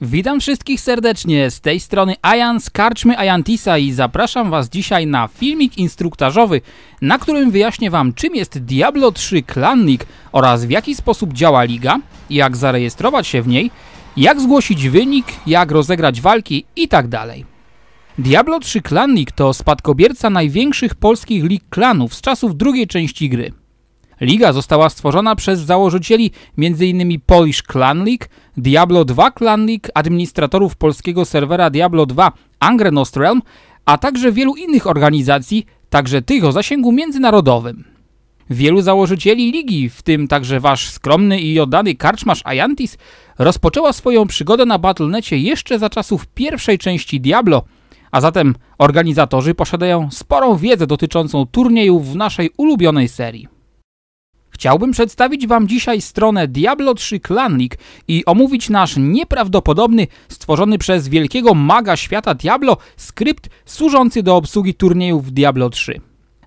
Witam wszystkich serdecznie, z tej strony Ajan z Karczmy Ajantisa i zapraszam Was dzisiaj na filmik instruktażowy, na którym wyjaśnię Wam czym jest Diablo 3 Clan League oraz w jaki sposób działa liga, jak zarejestrować się w niej, jak zgłosić wynik, jak rozegrać walki itd. Diablo 3 Clan League to spadkobierca największych polskich lig klanów z czasów drugiej części gry. Liga została stworzona przez założycieli m.in. Polish Clan League, Diablo 2 Clan League, administratorów polskiego serwera Diablo 2 Angry Realm, a także wielu innych organizacji, także tych o zasięgu międzynarodowym. Wielu założycieli ligi, w tym także wasz skromny i oddany karczmasz Ayantis, rozpoczęła swoją przygodę na Battle.necie jeszcze za czasów pierwszej części Diablo, a zatem organizatorzy posiadają sporą wiedzę dotyczącą turniejów w naszej ulubionej serii. Chciałbym przedstawić Wam dzisiaj stronę Diablo 3 Clan League i omówić nasz nieprawdopodobny, stworzony przez wielkiego maga świata Diablo, skrypt służący do obsługi turniejów Diablo 3.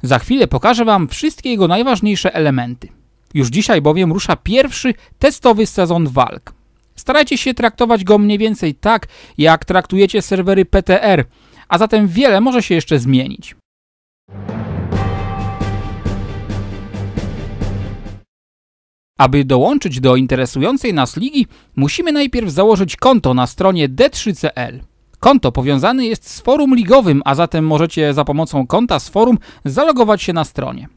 Za chwilę pokażę Wam wszystkie jego najważniejsze elementy. Już dzisiaj bowiem rusza pierwszy testowy sezon walk. Starajcie się traktować go mniej więcej tak, jak traktujecie serwery PTR, a zatem wiele może się jeszcze zmienić. Aby dołączyć do interesującej nas ligi, musimy najpierw założyć konto na stronie D3CL. Konto powiązane jest z forum ligowym, a zatem możecie za pomocą konta z forum zalogować się na stronie.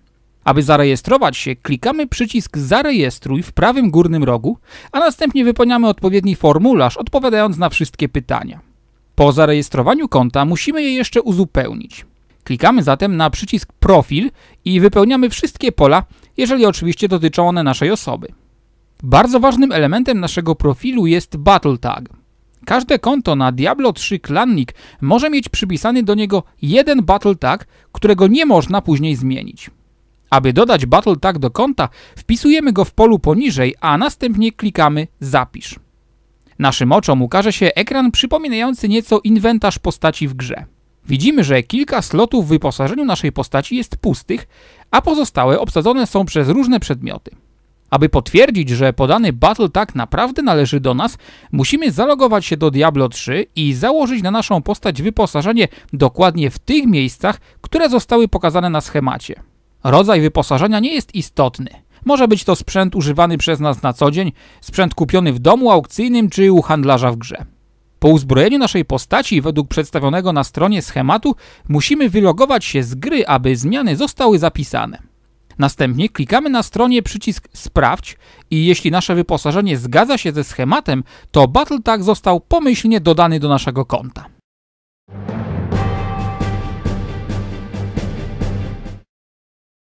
Aby zarejestrować się, klikamy przycisk Zarejestruj w prawym górnym rogu, a następnie wypełniamy odpowiedni formularz, odpowiadając na wszystkie pytania. Po zarejestrowaniu konta musimy je jeszcze uzupełnić. Klikamy zatem na przycisk Profil i wypełniamy wszystkie pola, jeżeli oczywiście dotyczą one naszej osoby. Bardzo ważnym elementem naszego profilu jest Battle Tag. Każde konto na Diablo 3 Clannik może mieć przypisany do niego jeden Battle Tag, którego nie można później zmienić. Aby dodać Battle Tag do konta, wpisujemy go w polu poniżej, a następnie klikamy Zapisz. Naszym oczom ukaże się ekran przypominający nieco inwentarz postaci w grze. Widzimy, że kilka slotów w wyposażeniu naszej postaci jest pustych, a pozostałe obsadzone są przez różne przedmioty. Aby potwierdzić, że podany Battle Tag naprawdę należy do nas, musimy zalogować się do Diablo 3 i założyć na naszą postać wyposażenie dokładnie w tych miejscach, które zostały pokazane na schemacie. Rodzaj wyposażenia nie jest istotny. Może być to sprzęt używany przez nas na co dzień, sprzęt kupiony w domu aukcyjnym czy u handlarza w grze. Po uzbrojeniu naszej postaci według przedstawionego na stronie schematu musimy wylogować się z gry, aby zmiany zostały zapisane. Następnie klikamy na stronie przycisk Sprawdź i jeśli nasze wyposażenie zgadza się ze schematem, to Battle Tag został pomyślnie dodany do naszego konta.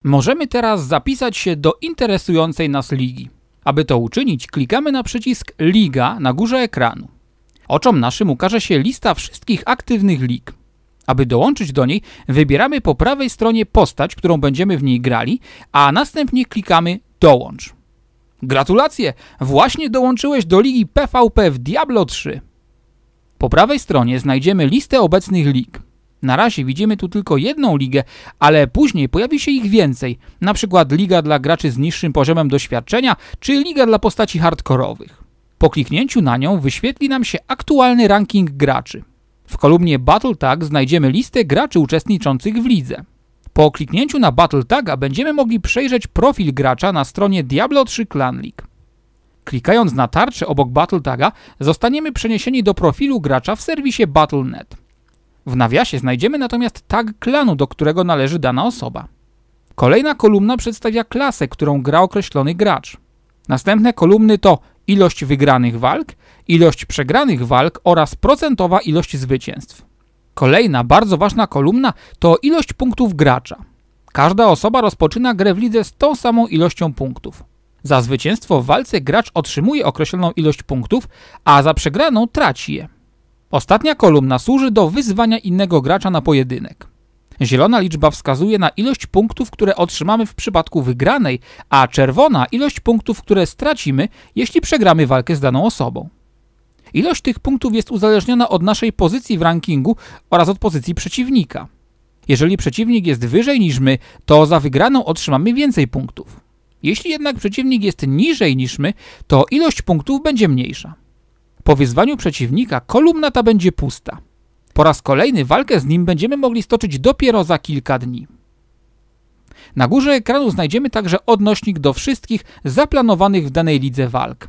Możemy teraz zapisać się do interesującej nas ligi. Aby to uczynić, klikamy na przycisk Liga na górze ekranu. Oczom naszym ukaże się lista wszystkich aktywnych lig. Aby dołączyć do niej, wybieramy po prawej stronie postać, którą będziemy w niej grali, a następnie klikamy Dołącz. Gratulacje! Właśnie dołączyłeś do ligi PvP w Diablo 3. Po prawej stronie znajdziemy listę obecnych lig. Na razie widzimy tu tylko jedną ligę, ale później pojawi się ich więcej, na przykład liga dla graczy z niższym poziomem doświadczenia, czy liga dla postaci hardkorowych. Po kliknięciu na nią wyświetli nam się aktualny ranking graczy. W kolumnie Battle Tag znajdziemy listę graczy uczestniczących w lidze. Po kliknięciu na Battle Taga będziemy mogli przejrzeć profil gracza na stronie Diablo 3 Clan League. Klikając na tarczę obok Battle Taga zostaniemy przeniesieni do profilu gracza w serwisie Battle.net. W nawiasie znajdziemy natomiast tag klanu, do którego należy dana osoba. Kolejna kolumna przedstawia klasę, którą gra określony gracz. Następne kolumny to ilość wygranych walk, ilość przegranych walk oraz procentowa ilość zwycięstw. Kolejna bardzo ważna kolumna to ilość punktów gracza. Każda osoba rozpoczyna grę w lidze z tą samą ilością punktów. Za zwycięstwo w walce gracz otrzymuje określoną ilość punktów, a za przegraną traci je. Ostatnia kolumna służy do wyzwania innego gracza na pojedynek. Zielona liczba wskazuje na ilość punktów, które otrzymamy w przypadku wygranej, a czerwona ilość punktów, które stracimy, jeśli przegramy walkę z daną osobą. Ilość tych punktów jest uzależniona od naszej pozycji w rankingu oraz od pozycji przeciwnika. Jeżeli przeciwnik jest wyżej niż my, to za wygraną otrzymamy więcej punktów. Jeśli jednak przeciwnik jest niżej niż my, to ilość punktów będzie mniejsza. Po wyzwaniu przeciwnika kolumna ta będzie pusta. Po raz kolejny walkę z nim będziemy mogli stoczyć dopiero za kilka dni. Na górze ekranu znajdziemy także odnośnik do wszystkich zaplanowanych w danej lidze walk.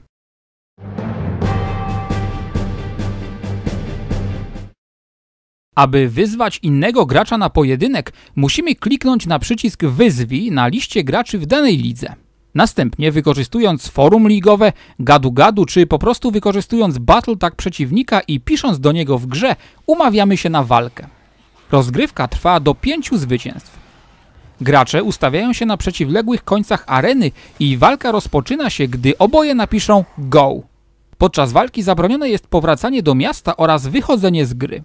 Aby wyzwać innego gracza na pojedynek, musimy kliknąć na przycisk Wyzwij na liście graczy w danej lidze. Następnie, wykorzystując forum ligowe, gadu-gadu, czy po prostu wykorzystując BattleTag przeciwnika i pisząc do niego w grze, umawiamy się na walkę. Rozgrywka trwa do pięciu zwycięstw. Gracze ustawiają się na przeciwległych końcach areny i walka rozpoczyna się, gdy oboje napiszą GO. Podczas walki zabronione jest powracanie do miasta oraz wychodzenie z gry.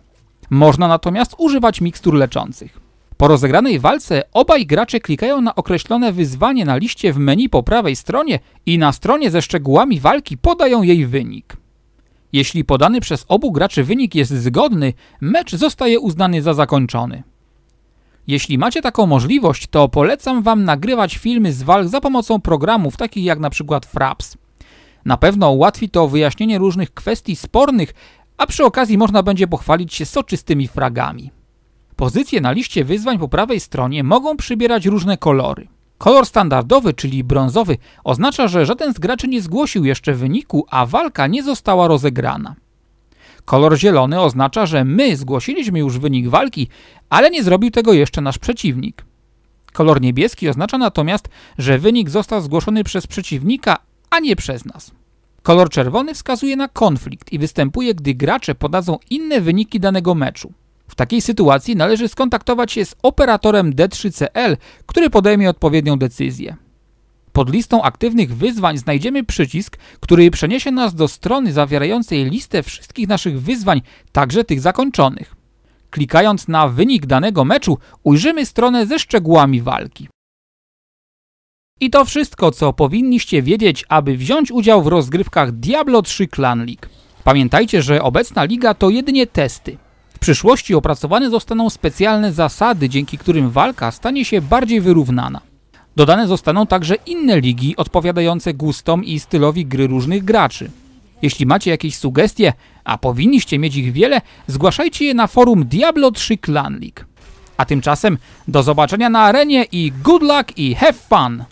Można natomiast używać mikstur leczących. Po rozegranej walce obaj gracze klikają na określone wyzwanie na liście w menu po prawej stronie i na stronie ze szczegółami walki podają jej wynik. Jeśli podany przez obu graczy wynik jest zgodny, mecz zostaje uznany za zakończony. Jeśli macie taką możliwość, to polecam Wam nagrywać filmy z walk za pomocą programów takich jak na przykład Fraps. Na pewno ułatwi to wyjaśnienie różnych kwestii spornych, a przy okazji można będzie pochwalić się soczystymi fragami. Pozycje na liście wyzwań po prawej stronie mogą przybierać różne kolory. Kolor standardowy, czyli brązowy, oznacza, że żaden z graczy nie zgłosił jeszcze wyniku, a walka nie została rozegrana. Kolor zielony oznacza, że my zgłosiliśmy już wynik walki, ale nie zrobił tego jeszcze nasz przeciwnik. Kolor niebieski oznacza natomiast, że wynik został zgłoszony przez przeciwnika, a nie przez nas. Kolor czerwony wskazuje na konflikt i występuje, gdy gracze podadzą inne wyniki danego meczu. W takiej sytuacji należy skontaktować się z operatorem D3CL, który podejmie odpowiednią decyzję. Pod listą aktywnych wyzwań znajdziemy przycisk, który przeniesie nas do strony zawierającej listę wszystkich naszych wyzwań, także tych zakończonych. Klikając na wynik danego meczu, ujrzymy stronę ze szczegółami walki. I to wszystko, co powinniście wiedzieć, aby wziąć udział w rozgrywkach Diablo 3 Clan League. Pamiętajcie, że obecna liga to jedynie testy. W przyszłości opracowane zostaną specjalne zasady, dzięki którym walka stanie się bardziej wyrównana. Dodane zostaną także inne ligi odpowiadające gustom i stylowi gry różnych graczy. Jeśli macie jakieś sugestie, a powinniście mieć ich wiele, zgłaszajcie je na forum Diablo 3 Clan League. A tymczasem do zobaczenia na arenie i good luck i have fun!